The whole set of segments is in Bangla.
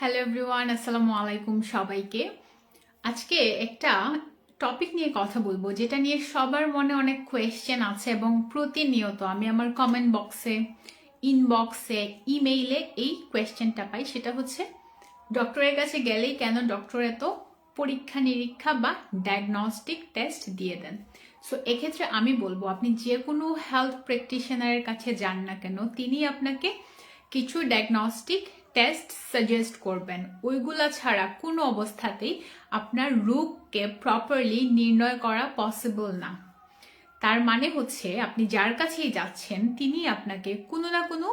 হ্যালো এভরিওয়ান আসসালামু আলাইকুম সবাইকে। আজকে একটা টপিক নিয়ে কথা বলব, যেটা নিয়ে সবার মনে অনেক কোয়েশ্চেন আছে এবং প্রতিনিয়ত আমি আমার কমেন্ট বক্সে ইনবক্সে ইমেইলে এই কোয়েশ্চেনটা পাই। সেটা হচ্ছে ডক্টরের কাছে গেলেই কেন ডক্টর এত পরীক্ষা নিরীক্ষা বা ডায়াগনস্টিক টেস্ট দিয়ে দেন? সো এক্ষেত্রে আমি বলব, আপনি যে কোনো হেলথ প্র্যাকটিশনারের কাছে যান না কেন তিনি আপনাকে কিছু ডায়াগনস্টিক টেস্ট সাজেস্ট করবেন। ওইগুলা ছাড়া কোনো অবস্থাতেই আপনার রোগকে প্রপারলি নির্ণয় করা পসিবল না। তার মানে হচ্ছে আপনি যার কাছেই যাচ্ছেন, তিনি আপনাকে কোনো না কোনো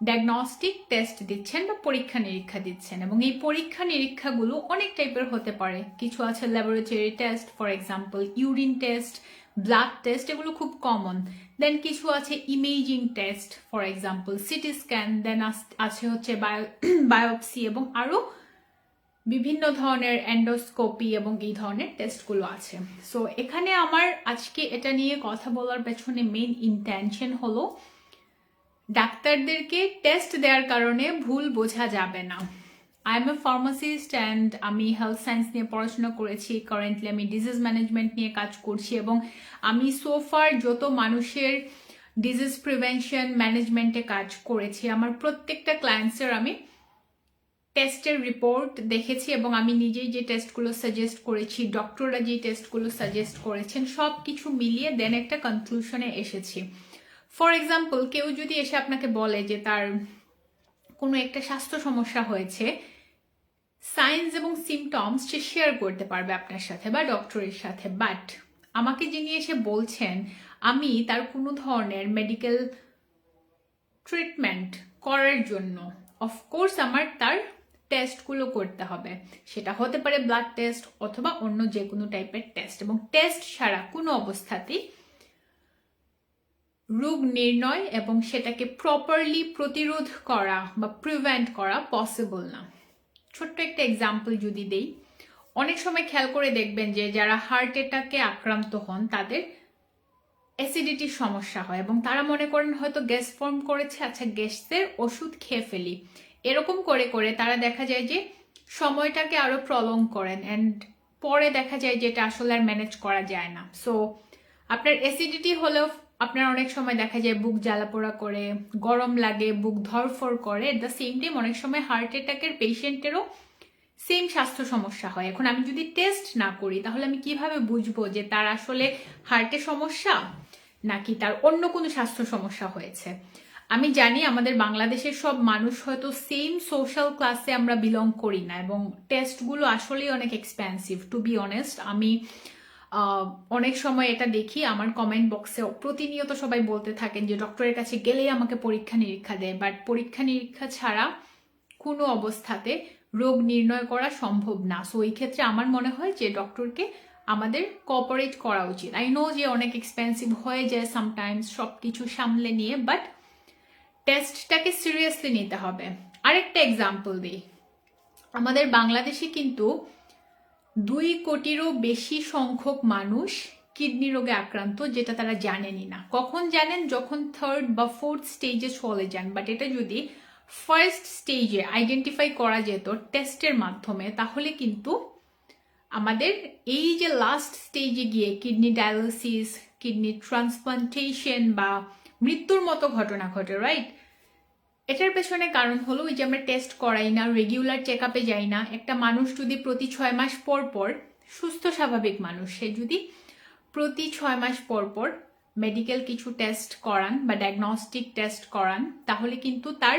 ডায়াগনস্টিক টেস্ট দিচ্ছেন বা পরীক্ষা নিরীক্ষা দিচ্ছেন এবং এই পরীক্ষা নিরীক্ষাগুলো অনেক টাইপের হতে পারে। কিছু আছে laboratory test for example urine test blood test এগুলো খুব কমন দেন কিছু আছে imaging test for example CT scan then আছে হচ্ছে বায়োপসি এবং আরও বিভিন্ন ধরনের অ্যান্ডোস্কোপি এবং এই ধরনের টেস্টগুলো আছে। সো এখানে আমার আজকে এটা নিয়ে কথা বলার পেছনে মেন ইন্টেনশন হলো, ডাক্তারদেরকে টেস্ট দেওয়ার কারণে ভুল বোঝা যাবে না। I am a pharmacist and আমি হেলথ সায়েন্স নিয়ে পড়াশোনা করেছি কারেন্টলি আমি ডিজিজ ম্যানেজমেন্ট নিয়ে কাজ করছি এবং আমি সোফার যত মানুষের ডিজিজ প্রিভেনশন ম্যানেজমেন্টে কাজ করেছি, আমার প্রত্যেকটা ক্লায়েন্টসের আমি টেস্টের রিপোর্ট দেখেছি এবং আমি নিজেই যে টেস্টগুলো সাজেস্ট করেছি ডক্টররা যে টেস্টগুলো সাজেস্ট করেছেন সব কিছু মিলিয়ে দেন একটা কনক্লুশনে এসেছি। ফর এক্সাম্পল কেউ যদি এসে আপনাকে বলে যে তার কোনো একটা স্বাস্থ্য সমস্যা হয়েছে সায়েন্স এবং সিমটমস সে শেয়ার করতে পারবে আপনার সাথে বা ডক্টরের সাথে। বাট আমাকে যিনি এসে বলছেন, আমি তার কোনো ধরনের মেডিকেল ট্রিটমেন্ট করার জন্য অফকোর্স আমার তার টেস্টগুলো করতে হবে। সেটা হতে পারে ব্লাড টেস্ট অথবা অন্য যে কোনো টাইপের টেস্ট এবং টেস্ট ছাড়া কোনো অবস্থাতেই রোগ নির্ণয় এবং সেটাকে প্রপারলি প্রতিরোধ করা বা প্রিভেন্ট করা পসিবল না। ছোট্ট একটা এক্সাম্পল যদি দেই, অনেক সময় খেয়াল করে দেখবেন যে যারা হার্ট অ্যাটাকে আক্রান্ত হন, তাদের অ্যাসিডিটির সমস্যা হয় এবং তারা মনে করেন হয়তো গ্যাস ফর্ম করেছে আচ্ছা গ্যাসের ওষুধ খেয়ে ফেলি। এরকম করে করে তারা দেখা যায় যে সময়টাকে আরও প্রলং করেন অ্যান্ড পরে দেখা যায় যে এটা আসলে আর ম্যানেজ করা যায় না। সো আপনার অ্যাসিডিটি হলেও আপনার অনেক সময় দেখা যায় বুক জ্বালাপোড়া করে, গরম লাগে, বুক ধরফর করে এট দ্য সেম টাইম অনেক সময় হার্ট অ্যাটাকের পেশেন্টেরও সেম স্বাস্থ্য সমস্যা হয়। এখন আমি যদি টেস্ট না করি, তাহলে আমি কীভাবে বুঝব যে তার আসলে হার্টের সমস্যা নাকি তার অন্য কোনো স্বাস্থ্য সমস্যা হয়েছে? আমি জানি আমাদের বাংলাদেশের সব মানুষ হয়তো সেম সোশ্যাল ক্লাসে আমরা বিলং করি না এবং টেস্টগুলো আসলেই অনেক এক্সপেন্সিভ টু বি অনেস্ট আমি অনেক সময় এটা দেখি, আমার কমেন্ট বক্সে প্রতিনিয়ত সবাই বলতে থাকেন যে, ডক্টরের কাছে গেলেই আমাকে পরীক্ষা নিরীক্ষা দেয়। বাট পরীক্ষা নিরীক্ষা ছাড়া কোনো অবস্থাতে রোগ নির্ণয় করা সম্ভব না। সো এই ক্ষেত্রে আমার মনে হয় যে, ডক্টরকে আমাদের কোঅপারেট করা উচিত। আই নো যে, অনেক এক্সপেন্সিভ হয়ে যায় সামটাইমস সব কিছু সামলে নিয়ে বাট টেস্টটাকে সিরিয়াসলি নিতে হবে। আরেকটা এক্সাম্পল দিই। আমাদের বাংলাদেশে কিন্তু দুই কোটিরও বেশি সংখ্যক মানুষ কিডনি রোগে আক্রান্ত, যেটা তারা জানেনই না। কখন জানেন? যখন থার্ড বা ফোর্থ স্টেজে চলে যান। বাট এটা যদি ফার্স্ট স্টেজে আইডেন্টিফাই করা যেত টেস্টের মাধ্যমে, তাহলে কিন্তু আমাদের এই যে লাস্ট স্টেজে গিয়ে কিডনি ডায়ালিসিস কিডনি ট্রান্সপ্লান্টেশন বা মৃত্যুর মতো ঘটনা ঘটে রাইট এটার পেছনে কারণ হলো ওই যে আমরা টেস্ট করাই না রেগুলার চেক আপে যাই না। একটা মানুষ যদি প্রতি ছয় মাস পর পর সুস্থ, স্বাভাবিক মানুষ, সে যদি প্রতি ছয় মাস পর পর মেডিকেল কিছু টেস্ট করান বা ডায়াগনস্টিক টেস্ট করান, তাহলে কিন্তু তার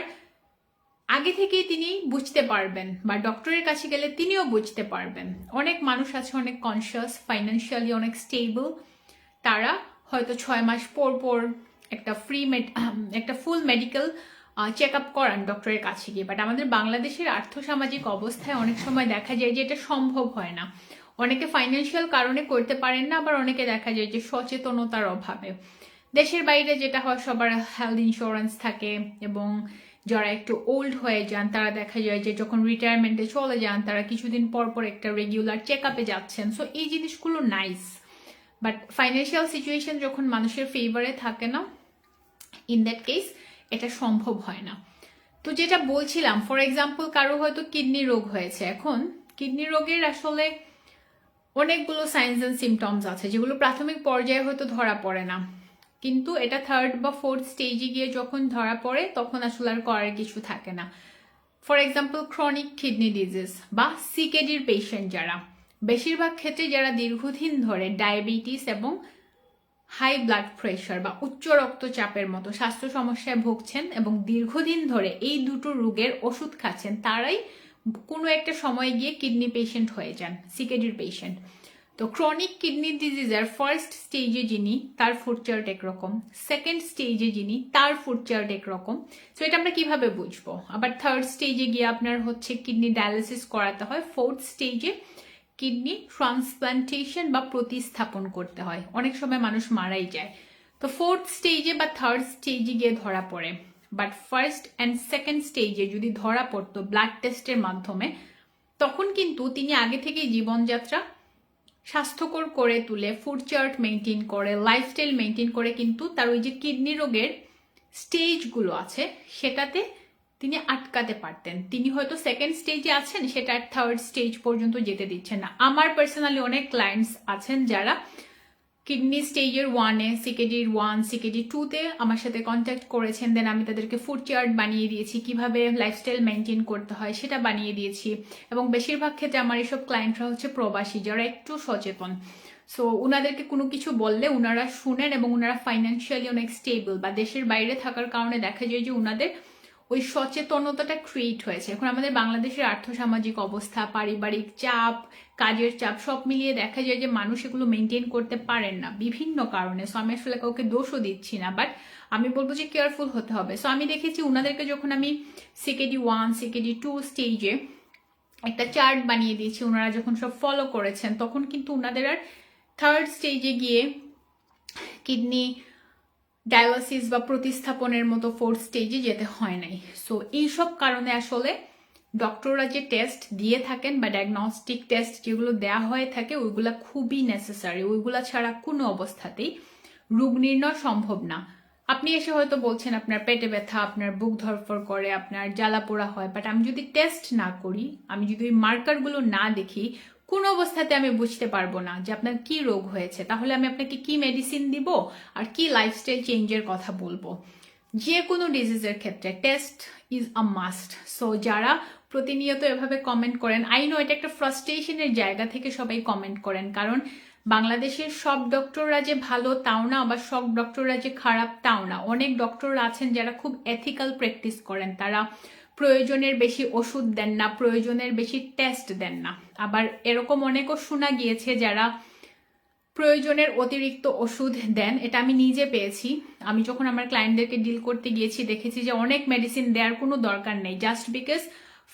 আগে থেকেই তিনি বুঝতে পারবেন বা ডক্টরের কাছে গেলে তিনিও বুঝতে পারবেন। অনেক মানুষ আছে, অনেক কনসিয়াস ফাইন্যান্সিয়ালি অনেক স্টেবল তারা হয়তো ছয় মাস পর পর একটা ফ্রি একটা ফুল মেডিকেল চেক আপ করান ডক্টরের কাছে গিয়ে। বাট আমাদের বাংলাদেশের আর্থসামাজিক অবস্থায় অনেক সময় দেখা যায় যে এটা সম্ভব হয় না। অনেকে ফাইন্যান্সিয়াল কারণে করতে পারেন না, আবার অনেকে দেখা যায় যে সচেতনতার অভাবে। দেশের বাইরে যেটা হয়, সবার হেলথ ইন্স্যুরেন্স থাকে এবং যারা একটু ওল্ড হয়ে যান, তারা দেখা যায় যে যখন রিটায়ারমেন্টে চলে যান, তারা কিছুদিন পর পর একটা রেগুলার চেক আপে যাচ্ছেন। সো এই জিনিসগুলো নাইস বাট ফাইন্যান্সিয়াল সিচুয়েশন যখন মানুষের ফেভারে থাকে না ইন দ্যাট কেস এটা সম্ভব হয় না। তো যেটা বলছিলাম ফর এক্সাম্পল কারও হয়তো কিডনি রোগ হয়েছে। এখন কিডনি রোগের আসলে অনেকগুলো সাইন্স অ্যান্ড সিমটমস আছে, যেগুলো প্রাথমিক পর্যায়ে হয়তো ধরা পড়ে না। কিন্তু এটা থার্ড বা ফোর্থ স্টেজে গিয়ে যখন ধরা পড়ে, তখন আসলে আর করার কিছু থাকে না। For example chronic kidney disease বা সিকেডির পেশেন্ট যারা, বেশিরভাগ ক্ষেত্রে যারা দীর্ঘদিন ধরে ডায়াবেটিস এবং হাই ব্লাড প্রেশার বা উচ্চ রক্তচাপের মতো স্বাস্থ্য সমস্যায় ভুগছেন এবং দীর্ঘদিন ধরে এই দুটো রোগের ওষুধ খাচ্ছেন, তারাই কোনো একটা সময় গিয়ে কিডনি পেশেন্ট হয়ে যান সিকেডির পেশেন্ট তো ক্রনিক কিডনি ডিজিজের ফার্স্ট স্টেজে যিনি, তার ফুড চার্ট একরকম। সেকেন্ড স্টেজে যিনি, তার ফুড চার্ট একরকম। সো এটা আমরা কীভাবে বুঝব? আবার থার্ড স্টেজে গিয়ে আপনার হচ্ছে কিডনি ডায়ালিসিস করাতে হয়। ফোর্থ স্টেজে কিডনি ট্রান্সপ্লান্টেশন বা প্রতিস্থাপন করতে হয়। অনেক সময় মানুষ মারাই যায়। তো ফোর্থ স্টেজে বা থার্ড স্টেজে গিয়ে ধরা পড়ে। বাট ফার্স্ট অ্যান্ড সেকেন্ড স্টেজে যদি ধরা পড়তো ব্লাড টেস্টের মাধ্যমে, তখন কিন্তু তিনি আগে থেকেই জীবনযাত্রা স্বাস্থ্যকর করে তুলে ফুড চার্ট মেনটেন করে লাইফস্টাইল মেনটেন করে কিন্তু তার ওই যে কিডনি রোগের স্টেজগুলো আছে, সেটাতে তিনি আটকাতে পারতেন। তিনি হয়তো সেকেন্ড স্টেজে আছেন, সেটা থার্ড স্টেজ পর্যন্ত যেতে দিচ্ছেন না। আমার পার্সোনালি অনেক ক্লায়েন্টস আছেন যারা কিডনি স্টেজের ওয়ানে সিকেডির ওয়ান সিকেডি টুতে আমার সাথে কন্ট্যাক্ট করেছেন। দেন আমি তাদেরকে ফুড চার্ট বানিয়ে দিয়েছি, কীভাবে লাইফস্টাইল মেনটেন করতে হয় সেটা বানিয়ে দিয়েছি। এবং বেশিরভাগ ক্ষেত্রে আমার এসব ক্লায়েন্টরা হচ্ছে প্রবাসী, যারা একটু সচেতন। সো ওনাদেরকে কোনো কিছু বললে ওনারা শুনেন এবং ওনারা ফাইন্যান্সিয়ালি অনেক স্টেবল বা দেশের বাইরে থাকার কারণে দেখা যায় যে ওনাদের ওই সচেতনতাটা ক্রিয়েট হয়েছে। এখন আমাদের বাংলাদেশের আর্থসামাজিক অবস্থা, পারিবারিক চাপ, কাজের চাপ, সব মিলিয়ে দেখা যায় যে মানুষ এগুলো মেনটেন করতে পারেন না। বিভিন্ন কারণে। সো আমি আসলে কাউকে দোষও দিচ্ছি না বাট আমি বলব যে কেয়ারফুল হতে হবে। সো আমি দেখেছি ওনাদেরকে যখন আমি সিকেডি ওয়ান সিকেডি টু স্টেজে একটা চার্ট বানিয়ে দিয়েছি ওনারা যখন সব ফলো করেছেন, তখন কিন্তু ওনাদের আর থার্ড স্টেজে গিয়ে কিডনি ডায়ালিসিস বা প্রতিস্থাপনের মতো ফোর্থ স্টেজে যেতে হয় নাই। সো এইসব কারণে আসলে ডক্টররা যে টেস্ট দিয়ে থাকেন বা ডায়াগনস্টিক টেস্ট যেগুলো দেয়া হয়ে থাকে, ওইগুলা খুবই নেসেসারি ওইগুলা ছাড়া কোনো অবস্থাতেই রোগ নির্ণয় সম্ভব না। আপনি এসে হয়তো বলছেন, আপনার পেটে ব্যথা, আপনার বুক ধরফর করে, আপনার জ্বালা পোড়া হয়। বাট আমি যদি টেস্ট না করি, আমি যদি ওই মার্কারগুলো না দেখি কোন অবস্থাতে আমি বুঝতে পারব না যে আপনার কি রোগ হয়েছে, তাহলে আমি আপনাকে কি মেডিসিন দিব আর কি লাইফস্টাইল চেঞ্জের কথা বলব। যে কোনো ডিজিজের ক্ষেত্রে test is a must so যারা প্রতিনিয়ত এভাবে কমেন্ট করেন আই নো এটা একটা ফ্রাস্ট্রেশনের জায়গা থেকে সবাই কমেন্ট করেন, কারণ বাংলাদেশের সব ডক্টররা যে ভালো তাও না, আবার সব ডক্টররা যে খারাপ তাও না। অনেক ডক্টররা আছেন যারা খুব এথিক্যাল প্র্যাকটিস করেন, তারা প্রয়োজনের বেশি ওষুধ দেন না, প্রয়োজনের বেশি টেস্ট দেন না। আবার এরকম অনেকও শোনা গিয়েছে যারা প্রয়োজনের অতিরিক্ত ওষুধ দেন, এটা আমি নিজে পেয়েছি। আমি যখন আমার ক্লায়েন্টদেরকে ডিল করতে গিয়েছি, দেখেছি যে অনেক মেডিসিন দেওয়ার কোনো দরকার নেই জাস্ট বিকজ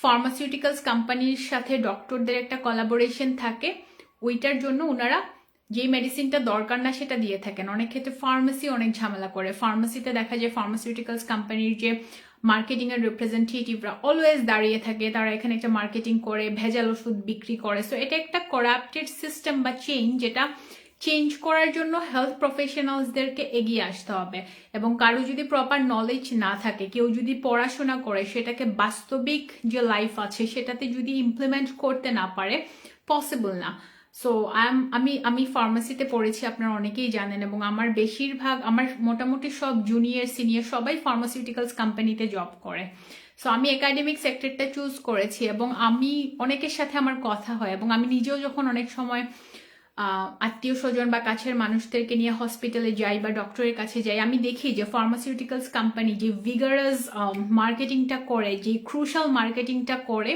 ফার্মাসিউটিক্যালস কোম্পানির সাথে ডক্টরদের একটা কলাবোরেশন থাকে, ওইটার জন্য ওনারা যেই মেডিসিনটা দরকার না সেটা দিয়ে থাকেন। অনেক ক্ষেত্রে ফার্মেসি অনেক ঝামেলা করে। ফার্মেসিতে দেখা যায় ফার্মাসিউটিক্যালস কোম্পানির যে মার্কেটিং এর রিপ্রেজেন্টেটিভরা অলওয়েজ দাঁড়িয়ে থাকে, তারা এখানে একটা মার্কেটিং করে, ভেজাল ওষুধ বিক্রি করে। সো এটা একটা করাপ্টেড সিস্টেম বা চেঞ্জ যেটা চেঞ্জ করার জন্য হেলথ প্রফেশনালসদেরকে এগিয়ে আসতে হবে। এবং কারও যদি প্রপার নলেজ না থাকে, কেউ যদি পড়াশোনা করে, সেটাকে বাস্তবিক যে লাইফ আছে, সেটাতে যদি ইমপ্লিমেন্ট করতে না পারে পসিবল না। সো আম, আমি আমি ফার্মাসিতে পড়েছি, আপনারা অনেকেই জানেন, এবং আমার বেশিরভাগ, আমার মোটামুটি সব জুনিয়র সিনিয়র সবাই ফার্মাসিউটিক্যালস কোম্পানিতে জব করে। সো আমি একাডেমিক সেক্টরটা চুজ করেছি, এবং আমি অনেকের সাথে আমার কথা হয়, এবং আমি নিজেও যখন অনেক সময় আত্মীয় স্বজন বা কাছের মানুষদেরকে নিয়ে হসপিটালে যাই বা ডক্টরের কাছে যাই, আমি দেখি যে ফার্মাসিউটিক্যালস কোম্পানি যে ভিগারাস মার্কেটিংটা করে, যে ক্রুশাল মার্কেটিংটা করে,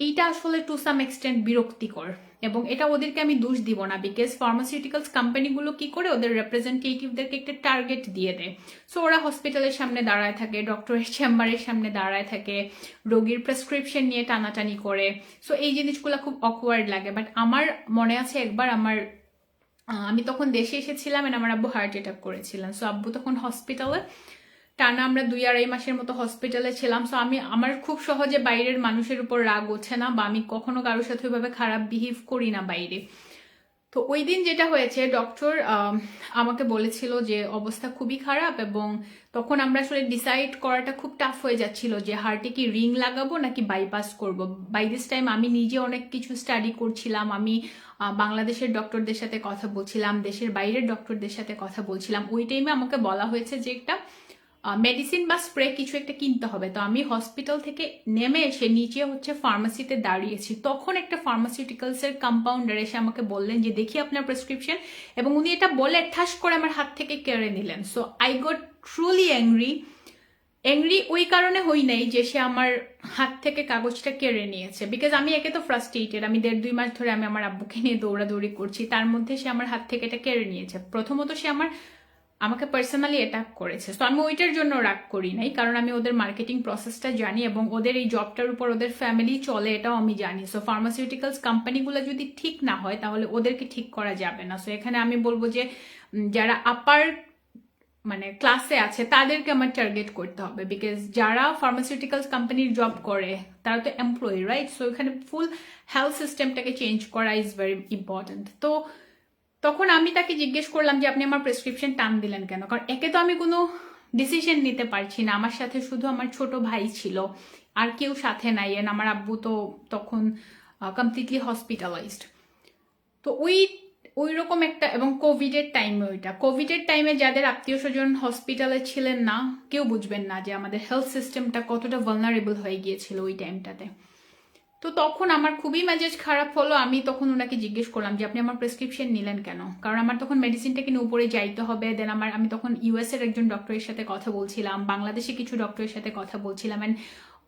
এইটা আসলে টু সাম এক্সটেন্ট বিরক্তিকর। এবং এটা ওদেরকে আমি দোষ দিব না বিকজ ফার্মাসিউটিক্যালস কোম্পানিগুলো কি করে, ওদের রিপ্রেজেন্টেটিভদেরকে একটা টার্গেট দিয়ে দেয়। সো ওরা হসপিটালের সামনে দাঁড়ায় থাকে ডক্টরের চেম্বারের সামনে দাঁড়ায় থাকে, রোগীর প্রেসক্রিপশন নিয়ে টানাটানি করে। সো এই জিনিসগুলো খুব অকওয়ার্ড লাগে। বাট আমার মনে আছে একবার আমার আমি তখন দেশে এসেছিলাম আমার আব্বু হার্ট অ্যাটাক করেছিলাম সো আব্বু তখন হসপিটালে টানা আমরা দুই আড়াই মাসের মতো হসপিটালে ছিলাম সো আমি, আমার খুব সহজে বাইরের মানুষের উপর রাগ ওঠে না বা আমি কখনো কারোর সাথে ওইভাবে খারাপ বিহেভ করি না বাইরে। তো ওই দিন যেটা হয়েছে ডক্টর আমাকে বলেছিল যে অবস্থা খুবই খারাপ এবং তখন আমরা আসলে ডিসাইড করাটা খুব টাফ হয়ে যাচ্ছিল যে হার্টে কি রিং লাগাবো নাকি বাইপাস করব। বাই দিস টাইম আমি নিজে অনেক কিছু স্টাডি করছিলাম, আমি বাংলাদেশের ডক্টরদের সাথে কথা বলছিলাম, দেশের বাইরের ডক্টরদের সাথে কথা বলছিলাম। ওই টাইমে আমাকে বলা হয়েছে যে একটা মেডিসিন বা স্প্রে কিছু একটা কিনতে হবে। তো আমি হসপিটাল থেকে নেমে এসে নিচে হচ্ছে ফার্মাসিতে দাঁড়িয়েছি। তখন একটা ফার্মাসিউটিক্যালসের কম্পাউন্ডার এসে আমাকে বললেন যে, দেখি আপনার প্রেসক্রিপশন এবং উনি এটা বলে ঠাস করে আমার হাত থেকে কেড়ে নিলেন। So I got truly angry angry ওই কারণে হই নাই যে, সে আমার হাত থেকে কাগজটা কেড়ে নিয়েছে। বিকজ আমি একে তো ফ্রাস্ট্রেটেড আমি দেড় দুই মাস ধরে আমি আমার আব্বুকে নিয়ে দৌড়াদৌড়ি করছি। তার মধ্যে সে আমার হাত থেকে এটা কেড়ে নিয়েছে। প্রথমত সে আমার আমাকে পার্সোনালি অ্যাটাক করেছে। তো আমি ওইটার জন্য রাগ করি নাই, কারণ আমি ওদের মার্কেটিং প্রসেসটা জানি এবং ওদের এই জবটার উপর ওদের ফ্যামিলি চলে, এটাও আমি জানি। সো ফার্মাসিউটিক্যালস কোম্পানিগুলো যদি ঠিক না হয়, তাহলে ওদেরকে ঠিক করা যাবে না। সো এখানে আমি বলব যে যারা আপার মানে ক্লাসে আছে, তাদেরকে আমার টার্গেট করতে হবে। বিকজ যারা ফার্মাসিউটিক্যালস কোম্পানির জব করে, তারা তো এমপ্লয়ি রাইট সো এখানে ফুল হেলথ সিস্টেমটাকে চেঞ্জ করা ইজ ভেরি ইম্পর্টেন্ট তো তখন আমি তাকে জিজ্ঞেস করলাম যে, আপনি আমার প্রেসক্রিপশন টান দিলেন কেন? কারণ একে তো আমি কোনো ডিসিশন নিতে পারছি না। আমার সাথে শুধু আমার ছোট ভাই ছিল, আর কেউ সাথে নাই। এন আমার আব্বু তো তখন কমপ্লিটলি হসপিটালাইজড তো ওই ওই রকম একটা, এবং কোভিডের টাইমে ওইটা। কোভিডের টাইমে যাদের আত্মীয় স্বজন হসপিটালে ছিলেন না, কেউ বুঝবেন না যে আমাদের হেলথ সিস্টেমটা কতটা ভালনারেবল হয়ে গিয়েছিল ওই টাইমটাতে তো তখন আমার খুবই মেজাজ খারাপ হলো। আমি তখন ওনাকে জিজ্ঞেস করলাম যে, আপনি আমার প্রেসক্রিপশন নিলেন কেন? কারণ আমার তখন মেডিসিনটা কিনে উপরে যাইতে হবে। দেন আমার, আমি তখন ইউএসের একজন ডক্টরের সাথে কথা বলছিলাম, বাংলাদেশে কিছু ডক্টরের সাথে কথা বলছিলাম। অ্যান্ড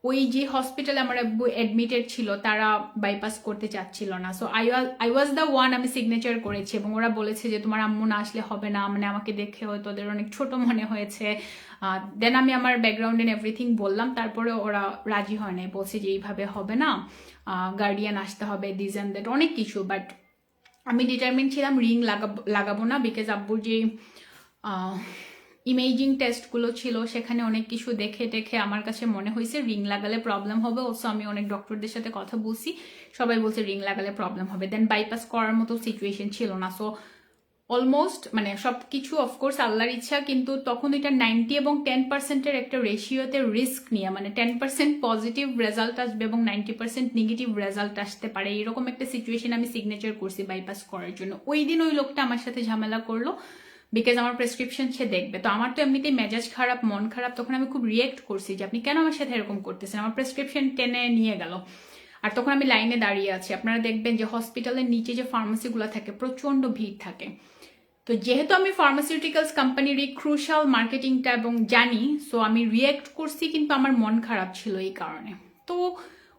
ওই যে হসপিটালে আমার আব্বু অ্যাডমিটেড ছিল, তারা বাইপাস করতে চাচ্ছিল না। So I I was the one আমি সিগনেচার করেছি এবং ওরা বলেছে যে, তোমার আম্মু না আসলে হবে না মানে আমাকে দেখে হয়তো ওদের অনেক ছোট মনে হয়েছে। দেন আমি আমার ব্যাকগ্রাউন্ড এন্ড এভরিথিং বললাম, তারপরে ওরা রাজি হয় নাই, বলছে যে, এইভাবে হবে না গার্ডিয়ান আসতে হবে দিস অ্যান্ড দ্যাট অনেক কিছু বাট আমি ডিটারমিন ছিলাম রিং লাগাবো লাগাবো না বিকজ আব্বুর যে ইমেজিং টেস্টগুলো ছিল, সেখানে অনেক কিছু দেখে দেখে আমার কাছে মনে হয়েছে রিং লাগালে প্রবলেম হবে। ওসো আমি অনেক ডক্টরদের সাথে কথা বলছি, সবাই বলছে রিং লাগালে প্রবলেম হবে। দেন বাইপাস করার মতো সিচুয়েশন ছিল না। সো অলমোস্ট মানে সব কিছু অফকোর্স আল্লাহর ইচ্ছা, কিন্তু তখন এটা নাইনটি এবং টেন পার্সেন্টের একটা রেশিওতে রিস্ক নিয়ে মানে টেন পার্সেন্ট পজিটিভ রেজাল্ট আসবে এবং নাইনটি পার্সেন্ট নেগেটিভ রেজাল্ট আসতে পারে। এরকম একটা সিচুয়েশন আমি সিগনেচার করছি বাইপাস করার জন্য। ওই দিন ওই লোকটা আমার সাথে ঝামেলা করল। বিকজ আমার প্রেসক্রিপশন সে দেখবে। তো আমার তো এমনিতেই মেজাজ খারাপ, মন খারাপ, তখন আমি খুব রিয়েক্ট করছি যে আপনি কেন আমার সাথে এরকম করতেছেন? আমার প্রেসক্রিপশন টেনে নিয়ে গেল। আর তখন আমি লাইনে দাঁড়িয়ে আছি। আপনারা দেখবেন যে হসপিটালের নিচে যে ফার্মাসিগুলো থাকে প্রচণ্ড ভিড় থাকে। তো যেহেতু আমি ফার্মাসিউটিক্যালস কোম্পানির এই ক্রুশাল মার্কেটিংটা এবং জানি সো আমি রিয়েক্ট করছি, কিন্তু আমার মন খারাপ ছিল এই কারণে। তো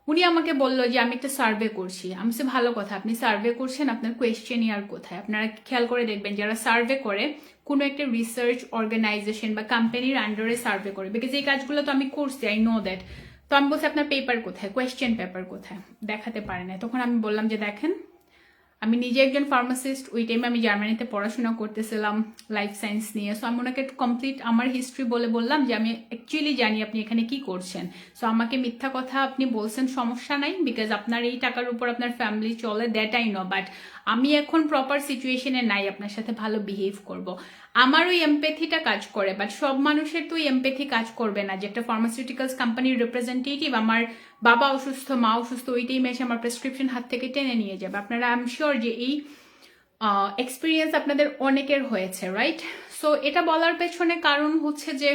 উনি আমাকে বলল যে, আমি একটা সার্ভে করছি। আমি সে ভালো কথা। আপনি সার্ভে করছেন, আপনার কোয়েশ্চেন ইয়ার কোথায়? আপনারা খেয়াল করে দেখবেন, যারা সার্ভে করে, কোনো একটা রিসার্চ অর্গানাইজেশন বা কোম্পানির আন্ডারে সার্ভে করে। বিকজ এই কাজগুলো তো আমি করছি আই নো দ্যাট তো আমি বলছি, আপনার পেপার কোথায়? কোয়েশ্চেন পেপার কোথায়? দেখাতে পারে না তখন আমি বললাম যে, দেখেন আমি নিজে একজন ফার্মাসিস্ট ওই টাইমে আমি জার্মানিতে পড়াশোনা করতেছিলাম লাইফ সায়েন্স নিয়ে। সো আমি ওনাকে কমপ্লিট আমার হিস্ট্রি বলে বললাম যে, আমি অ্যাকচুয়ালি জানি আপনি এখানে কি করছেন। সো আমাকে মিথ্যা কথা আপনি বলছেন সমস্যা নাই বিকজ আপনার এই টাকার উপর আপনার ফ্যামিলি চলে দ্যাট আই নো বাট আমি এখন প্রপার সিচুয়েশনে নাই, আপনার সাথে ভালো বিহেভ করব। আমার ওই এমপেথিটা কাজ করে বাট সব মানুষের তো ওই এমপেথি কাজ করবে না, যে একটা ফার্মাসিউটিক্যালস কোম্পানির রিপ্রেজেন্টেটিভ আমার বাবা অসুস্থ, মা অসুস্থ ওই টাইমে এসে আমার প্রেসক্রিপশন হাত থেকে টেনে নিয়ে যাবে। আপনারা আই এম শিওর যে এই এক্সপিরিয়েন্স আপনাদের অনেকের হয়েছে রাইট সো এটা বলার পেছনে কারণ হচ্ছে যে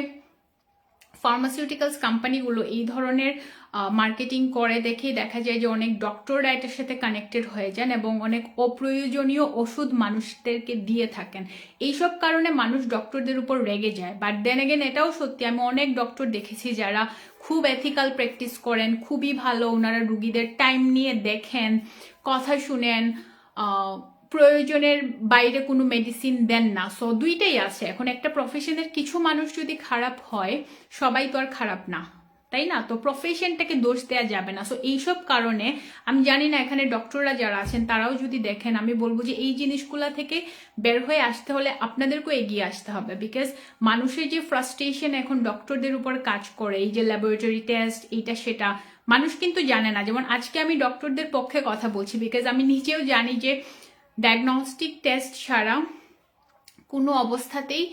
ফার্মাসিউটিক্যালস কোম্পানিগুলো এই ধরনের মার্কেটিং করে দেখেই দেখা যায় যে অনেক ডক্টররা এটার সাথে কানেক্টেড হয়ে যান এবং অনেক অপ্রয়োজনীয় ওষুধ মানুষদেরকে দিয়ে থাকেন। এইসব কারণে মানুষ ডক্টরদের উপর রেগে যায়। বাট দেন এগেন এটাও সত্যি, আমি অনেক ডক্টর দেখেছি যারা খুব এথিক্যাল প্র্যাকটিস করেন, খুবই ভালো, ওনারা রুগীদের টাইম নিয়ে দেখেন, কথা শুনেন প্রয়োজনের বাইরে কোনো মেডিসিন দেন না। সো দুইটাই আছে। এখন একটা প্রফেশনের কিছু মানুষ যদি খারাপ হয়, সবাই তো আর খারাপ না। তাই না? তো প্রফেশনটাকে দোষ দেওয়া যাবে না। সো এইসব কারণে আমি জানি না এখানে ডক্টররা যারা আছেন, তারাও যদি দেখেন, আমি বলব যে এই জিনিসগুলা থেকে বের হয়ে আসতে হলে আপনাদেরকেও এগিয়ে আসতে হবে। বিকজ মানুষের যে ফ্রাস্ট্রেশন এখন ডক্টরদের উপর কাজ করে, এই যে ল্যাবরেটরি টেস্ট এইটা, সেটা, মানুষ কিন্তু জানে না। যেমন আজকে আমি ডক্টরদের পক্ষে কথা বলছি বিকজ আমি নিজেও জানি যে ডায়াগনস্টিক টেস্ট ছাড়া কোনো অবস্থাতেই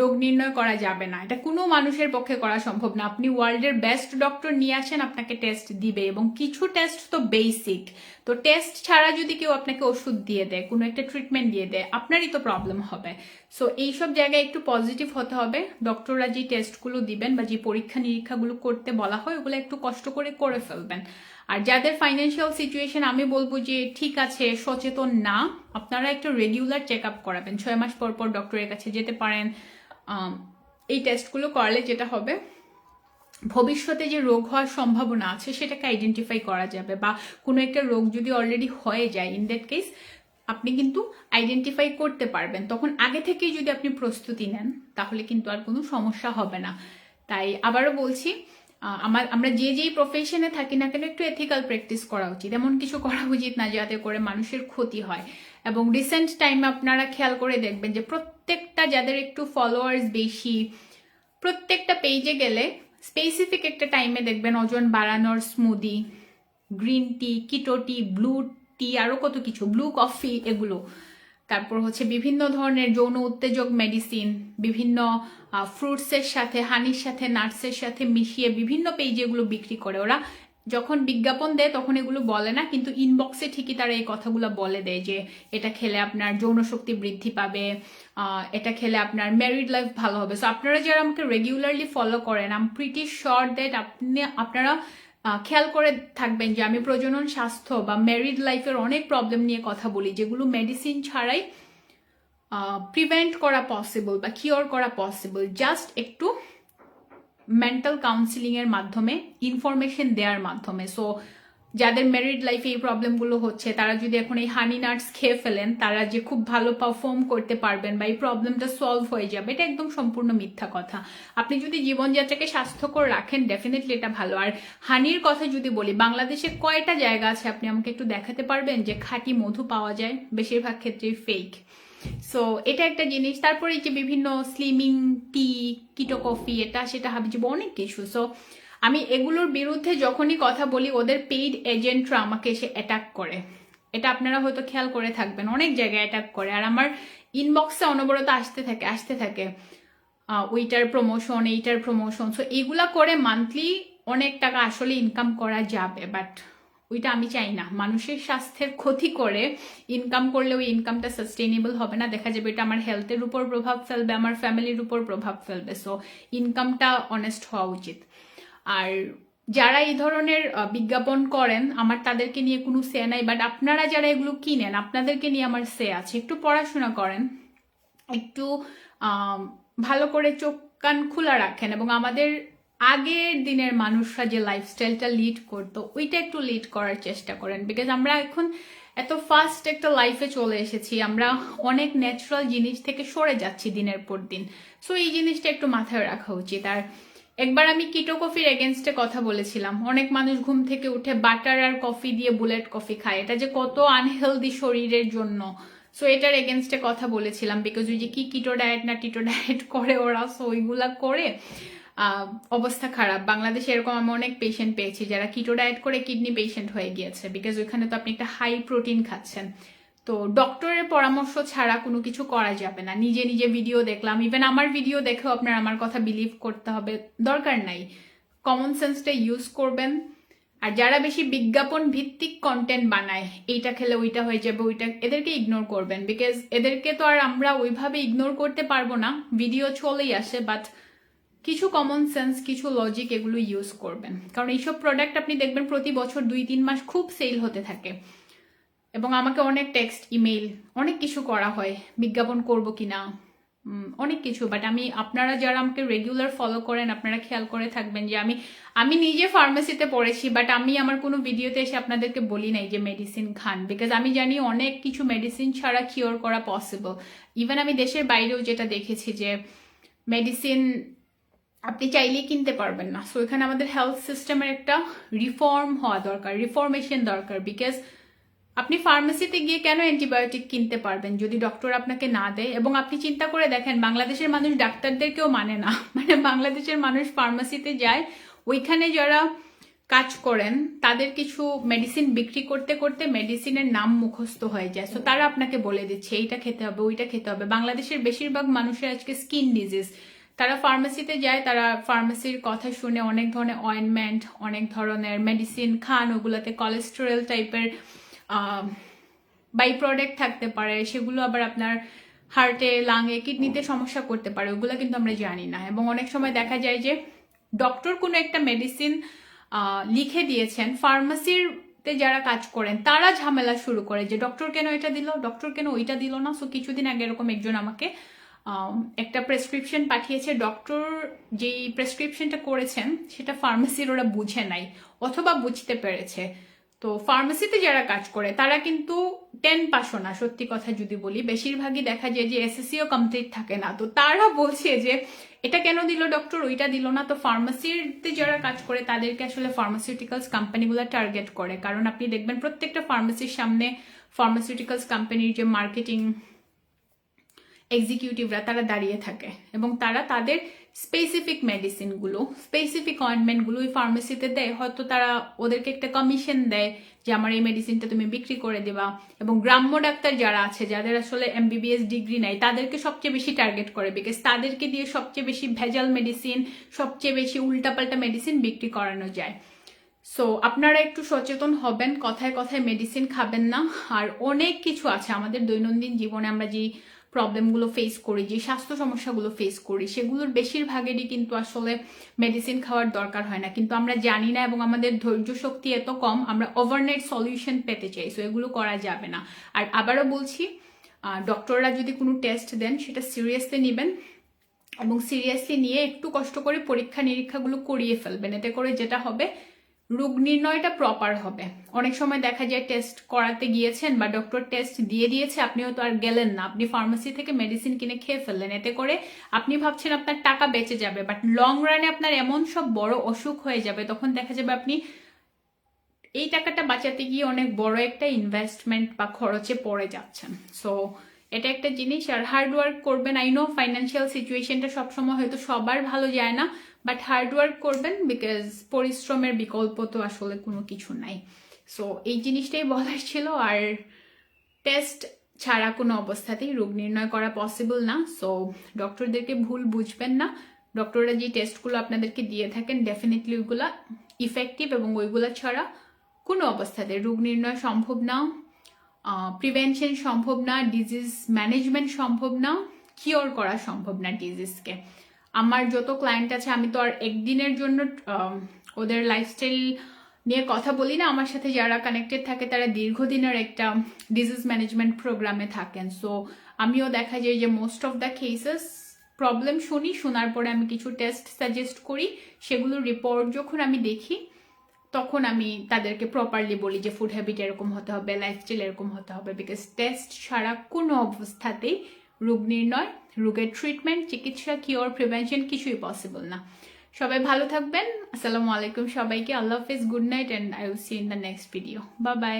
রোগ নির্ণয় করা যাবে না। এটা কোনো মানুষের পক্ষে করা সম্ভব না। আপনি ওয়ার্ল্ডের বেস্ট ডক্টর নিয়ে আসেন, আপনাকে টেস্ট দিবে এবং কিছু টেস্ট তো বেসিক। তো টেস্ট ছাড়া যদি কেউ আপনাকে ওষুধ দিয়ে দেয়, কোনো একটা ট্রিটমেন্ট দিয়ে দেয়, আপনারই তো প্রবলেম হবে। সো এইসব জায়গায় একটু পজিটিভ হতে হবে। ডক্টররা যে টেস্টগুলো দিবেন বা যে পরীক্ষা নিরীক্ষাগুলো করতে বলা হয়, ওগুলো একটু কষ্ট করে করে ফেলবেন। আর যাদের ফাইন্যান্সিয়াল সিচুয়েশন আমি বলব যে ঠিক আছে, সচেতন না, আপনারা একটু রেগুলার চেক আপ করাবেন। ছয় মাস পর পর ডক্টরের কাছে যেতে পারেন। এই টেস্টগুলো করলে যেটা হবে, ভবিষ্যতে যে রোগ হওয়ার সম্ভাবনা আছে সেটাকে আইডেন্টিফাই করা যাবে বা কোনো একটা রোগ যদি অলরেডি হয়ে যায় ইন দ্যাট কেস আপনি কিন্তু আইডেন্টিফাই করতে পারবেন। তখন আগে থেকেই যদি আপনি প্রস্তুতি নেন, তাহলে কিন্তু আর কোনো সমস্যা হবে না। তাই আবারও বলছি আমার, আমরা যে যেই প্রফেশনে থাকি না কেন একটু এথিক্যাল প্র্যাকটিস করা উচিত। এমন কিছু করা উচিত না যাতে করে মানুষের ক্ষতি হয়। এবং রিসেন্ট টাইমে আপনারা খেয়াল করে দেখবেন যে প্রত্যেকটা যাদের একটু ফলোয়ার্স বেশি, প্রত্যেকটা পেজে গেলে স্পেসিফিক একটা টাইমে দেখবেন ওজন বাড়ানোর smoothie green tea keto tea blue tea আরও কত কিছু ব্লু কফি এগুলো। তারপর হচ্ছে বিভিন্ন ধরনের যৌন উত্তেজক মেডিসিন বিভিন্ন ফ্রুটসের সাথে হানির সাথে নাটসের সাথে মিশিয়ে বিভিন্ন পেজে এগুলো বিক্রি করে। ওরা যখন বিজ্ঞাপন দেয় তখন এগুলো বলে না, কিন্তু ইনবক্সে ঠিকই তারা এই কথাগুলো বলে দেয় যে, এটা খেলে আপনার যৌন শক্তি বৃদ্ধি পাবে এটা খেলে আপনার ম্যারিড লাইফ ভালো হবে। সো আপনারা যারা আমাকে রেগুলারলি ফলো করেন আম প্রিটি শর্ট দ্যাট আপনি, আপনারা খেয়াল করে থাকবেন যে আমি প্রজনন স্বাস্থ্য বা ম্যারিড লাইফের অনেক প্রবলেম নিয়ে কথা বলি, যেগুলো মেডিসিন ছাড়াই প্রিভেন্ট করা পসিবল বা কিওর করা পসিবল জাস্ট একটু মেন্টাল কাউন্সিলিং এর মাধ্যমে ইনফরমেশন দেওয়ার মাধ্যমে। সো যাদের ম্যারিড লাইফে এই প্রবলেমগুলো হচ্ছে, তারা যদি এখন এই হানি নাটস খেয়ে ফেলেন, তারা যে খুব ভালো পারফর্ম করতে পারবেন বা এই প্রবলেমটা সলভ হয়ে যাবে, এটা একদম সম্পূর্ণ মিথ্যা কথা। আপনি যদি জীবনযাত্রাকে স্বাস্থ্যকর রাখেন ডেফিনেটলি এটা ভালো। আর হানির কথা যদি বলি, বাংলাদেশে কয়টা জায়গা আছে? আপনি আমাকে একটু দেখাতে পারবেন যে খাঁটি মধু পাওয়া যায়, বেশিরভাগ ক্ষেত্রেই ফেক সো এটা একটা জিনিস। তারপরে যে বিভিন্ন স্লিমিং টি কিটো কফি এটা, সেটা হাবিজাবি অনেক কিছু। সো আমি এগুলোর বিরুদ্ধে যখনই কথা বলি ওদের পেইড এজেন্টরা আমাকে এসে অ্যাটাক করে। এটা আপনারা হয়তো খেয়াল করে থাকবেন। অনেক জায়গায় অ্যাটাক করে। আর আমার ইনবক্সে অনবরত আসতে থাকে আসতে থাকে। আহ, ওইটার প্রমোশন এইটার প্রমোশন সো এইগুলা করে মান্থলি অনেক টাকা আসলে ইনকাম করা যাবে। বাট ওইটা আমি চাই না। মানুষের স্বাস্থ্যের ক্ষতি করে ইনকাম করলে ওই ইনকামটা সাস্টেনেবল হবে না। দেখা যাবে এটা আমার হেলথের উপর প্রভাব ফেলবে আমার ফ্যামিলির উপর প্রভাব ফেলবে। সো ইনকামটা অনেস্ট হওয়া উচিত। আর যারা এই ধরনের বিজ্ঞাপন করেন, আমার তাদেরকে নিয়ে কোনো সে নাই বাট আপনারা যারা এগুলো কিনেন, আপনাদেরকে নিয়ে আমার সে আছে। একটু পড়াশোনা করেন, একটু ভালো করে চোখ কান খোলা রাখেন, এবং আমাদের আগের দিনের মানুষরা যে লাইফস্টাইলটা লিড করতো, ওইটা একটু লিড করার চেষ্টা করেন বিকজ আমরা এখন এত ফাস্ট একটা লাইফে চলে এসেছি, আমরা অনেক ন্যাচারাল জিনিস থেকে সরে যাচ্ছি দিনের পর দিন। সো এই জিনিসটা একটু মাথায় রাখা উচিত। আর একবার আমি কিটো কফির এগেনস্টে কথা বলেছিলাম। অনেক মানুষ ঘুম থেকে উঠে বাটার আর কফি দিয়ে বুলেট কফি খায়। এটা যে কত আনহেলদি শরীরের জন্য। সো এটার এগেনস্টে কথা বলেছিলাম বিকজ ওই যে কি কিটো ডায়েট না টিটো ডায়েট করে ওরা সো ওইগুলা করে অবস্থা খারাপ। বাংলাদেশে এরকম আমি অনেক পেশেন্ট পেয়েছি যারা কিটো ডায়েট করে কিডনি পেশেন্ট হয়ে গিয়েছে বিকজ ওইখানে তো আপনি একটা হাই প্রোটিন খাচ্ছেন। তো ডক্টরের পরামর্শ ছাড়া কোনো কিছু করা যাবে না। নিজে নিজে ভিডিও দেখলাম। ইভেন আমার ভিডিও দেখেও আপনার আমার কথা বিলিভ করতে হবে। দরকার নাই। কমন সেন্সটা ইউজ করবেন। আর যারা বেশি বিজ্ঞাপন ভিত্তিক কন্টেন্ট বানায়, এইটা খেলে ওইটা হয়ে যাবে, ওইটা এদেরকে ইগনোর করবেন। বিকজ এদেরকে তো আর আমরা ওইভাবে ইগনোর করতে পারব না। ভিডিও চলেই আসে বাট কিছু কমন সেন্স কিছু লজিক এগুলো ইউজ করবেন। কারণ এইসব প্রোডাক্ট আপনি দেখবেন প্রতি বছর দুই, তিন মাস খুব সেল হতে থাকে। এবং আমাকে অনেক টেক্সট ইমেইল অনেক কিছু করা হয় বিজ্ঞাপন করব কিনা উম, অনেক কিছু। বাট আমি আপনারা যারা আমাকে রেগুলার ফলো করেন আপনারা খেয়াল করে থাকবেন যে আমি আমি নিজে ফার্মেসিতে পড়েছি বাট আমি আমার কোনো ভিডিওতে এসে আপনাদেরকে বলি নাই যে মেডিসিন খান। বিকজ আমি জানি অনেক কিছু মেডিসিন ছাড়া কিওর করা পসিবল ইভেন আমি দেশের বাইরেও যেটা দেখেছি যে মেডিসিন আপনি চাইলেই কিনতে পারবেন না। সো এখানে আমাদের হেলথ সিস্টেমের একটা রিফর্ম হওয়া দরকার রিফর্মেশন দরকার। বিকজ আপনি ফার্মেসিতে গিয়ে কেন অ্যান্টিবায়োটিক কিনতে পারবেন যদি ডক্টর আপনাকে না দেয়? এবং আপনি চিন্তা করে দেখেন, বাংলাদেশের মানুষ ডাক্তারদেরকেও মানে না। মানে বাংলাদেশের মানুষ ফার্মেসিতে যায়, ওইখানে যারা কাজ করেন, তাদের কিছু মেডিসিন বিক্রি করতে করতে মেডিসিনের নাম মুখস্থ হয়ে যায়। সো তারা আপনাকে বলে দিচ্ছে, এইটা খেতে হবে, ওইটা খেতে হবে। বাংলাদেশের বেশিরভাগ মানুষের আজকে স্কিন ডিজিজ তারা ফার্মেসিতে যায়, তারা ফার্মেসির কথা শুনে অনেক ধরনের অয়েনমেন্ট অনেক ধরনের মেডিসিন খান, ওগুলোতে কোলেস্টেরল টাইপের বাই প্রোডাক্ট থাকতে পারে, সেগুলো আবার আপনার হার্টে লাঙে কিডনিতে সমস্যা করতে পারে, ওগুলো কিন্তু আমরা জানি না। এবং অনেক সময় দেখা যায় যে ডক্টর কোনো একটা মেডিসিন লিখে দিয়েছেন ফার্মাসিতে যারা কাজ করেন, তারা ঝামেলা শুরু করে যে ডক্টর কেন এটা দিল? ডক্টর কেন ওইটা দিল না? সো কিছুদিন আগে এরকম একজন আমাকে একটা প্রেসক্রিপশন পাঠিয়েছে। ডক্টর যেই প্রেসক্রিপশনটা করেছেন, সেটা ফার্মেসির ওরা বুঝে নাই, অথবা বুঝতে পেরেছে। তো ফার্মেসিতে যারা কাজ করে, তারা কিন্তু টেন পাসও না, সত্যি কথা যদি বলি। বেশিরভাগই দেখা যায় যে এসএসসিও কমপ্লিট থাকে না। তো তারা বলছে যে, এটা কেন দিল ডক্টর ওইটা দিল না। তো ফার্মাসিতে যারা কাজ করে, তাদেরকে আসলে ফার্মাসিউটিক্যালস কোম্পানিগুলো টার্গেট করে। কারণ আপনি দেখবেন প্রত্যেকটা ফার্মাসির সামনে ফার্মাসিউটিক্যালস কোম্পানির যে মার্কেটিং এক্সিকিউটিভরা তারা দাঁড়িয়ে থাকে। এবং তারা তাদের স্পেসিফিক মেডিসিনগুলো স্পেসিফিক অয়েন্টমেন্টগুলো ওই ফার্মেসিতে দেয়, হয়তো তারা ওদেরকে একটা কমিশন দেয় যে আমার এই মেডিসিনটা তুমি বিক্রি করে দেবা। এবং গ্রাম্য ডাক্তার যারা আছে, যাদের আসলে এমবিবিএস ডিগ্রি নাই, তাদেরকে সবচেয়ে বেশি টার্গেট করে বিকজ তাদেরকে দিয়ে সবচেয়ে বেশি ভেজাল মেডিসিন সবচেয়ে বেশি উল্টাপাল্টা মেডিসিন বিক্রি করানো যায়। সো আপনারা একটু সচেতন হবেন, কথায় কথায় মেডিসিন খাবেন না। আর অনেক কিছু আছে আমাদের দৈনন্দিন জীবনে আমরা যে প্রবলেমগুলো ফেস করি, যে স্বাস্থ্য সমস্যাগুলো ফেস করি, সেগুলোর বেশিরভাগেরই কিন্তু আসলে মেডিসিন খাওয়ার দরকার হয় না। কিন্তু আমরা জানি না এবং আমাদের ধৈর্য শক্তি এত কম, আমরা ওভারনাইট সলিউশন পেতে চাই সো এগুলো করা যাবে না। আর আবারও বলছি ডক্টররা যদি কোনো টেস্ট দেন, সেটা সিরিয়াসলি নেবেন এবং সিরিয়াসলি নিয়ে একটু কষ্ট করে পরীক্ষা নিরীক্ষাগুলো করিয়ে ফেলবেন। এতে করে যেটা হবে রোগ নির্ণয়টা প্রপার হবে। অনেক সময় দেখা যায় টেস্ট করাতে গিয়েছেন বা ডক্টর টেস্ট দিয়ে দিয়েছে, আপনিও তো আর গেলেন না। আপনি ফার্মেসি থেকে মেডিসিন কিনে খেয়ে ফেললেন। এতে করে আপনি ভাবছেন আপনার টাকা বেঁচে যাবে বাট লং রানে আপনার এমন সব বড় অসুখ হয়ে যাবে, তখন দেখা যাবে আপনি এই টাকাটা বাঁচাতে গিয়ে অনেক বড় একটা ইনভেস্টমেন্ট বা খরচে পড়ে যাচ্ছেন। সো এটা একটা জিনিস, আর হার্ড ওয়ার্ক করবেন। আই নো ফাইন্যান্সিয়াল সিচুয়েশনটা সবসময় হয়তো সবার ভালো যায় না বাট হার্ড ওয়ার্ক করবেন বিকজ পরিশ্রমের বিকল্প তো আসলে কোনো কিছু নাই। সো এই জিনিসটাই বলার ছিল আর টেস্ট ছাড়া কোনো অবস্থাতেই রোগ নির্ণয় করা পসিবল না। সো ডক্টরদেরকে ভুল বুঝবেন না। ডক্টররা যে টেস্টগুলো আপনাদেরকে দিয়ে থাকেন ডেফিনেটলি ওইগুলা ইফেক্টিভ এবং ওইগুলা ছাড়া কোনো অবস্থাতে রোগ নির্ণয় সম্ভব না। প্রিভেনশন সম্ভব না ডিজিজ ম্যানেজমেন্ট সম্ভব না কিওর করা সম্ভব না ডিজিজকে আমার যত ক্লায়েন্ট আছে, আমি তো আর একদিনের জন্য ওদের লাইফস্টাইল নিয়ে কথা বলি না। আমার সাথে যারা কানেক্টেড থাকে, তারা দীর্ঘদিনের একটা ডিজিজ ম্যানেজমেন্ট প্রোগ্রামে থাকেন। সো আমিও দেখা যায় যে most of the cases problem শুনি। শোনার পরে আমি কিছু টেস্ট সাজেস্ট করি। সেগুলোর রিপোর্ট যখন আমি দেখি, তখন আমি তাদেরকে প্রপারলি বলি যে ফুড হ্যাবিট এরকম হতে হবে লাইফস্টাইল এরকম হতে হবে। বিকজ টেস্ট ছাড়া কোনো অবস্থাতেই রোগ নির্ণয় রোগের ট্রিটমেন্ট চিকিৎসা কিওর প্রিভেনশন কিছুই পসিবল না। সবাই ভালো থাকবেন। আসসালামু আলাইকুম সবাইকে। আল্লাহ হাফিজ। Good night and I will see in the next video বা বাই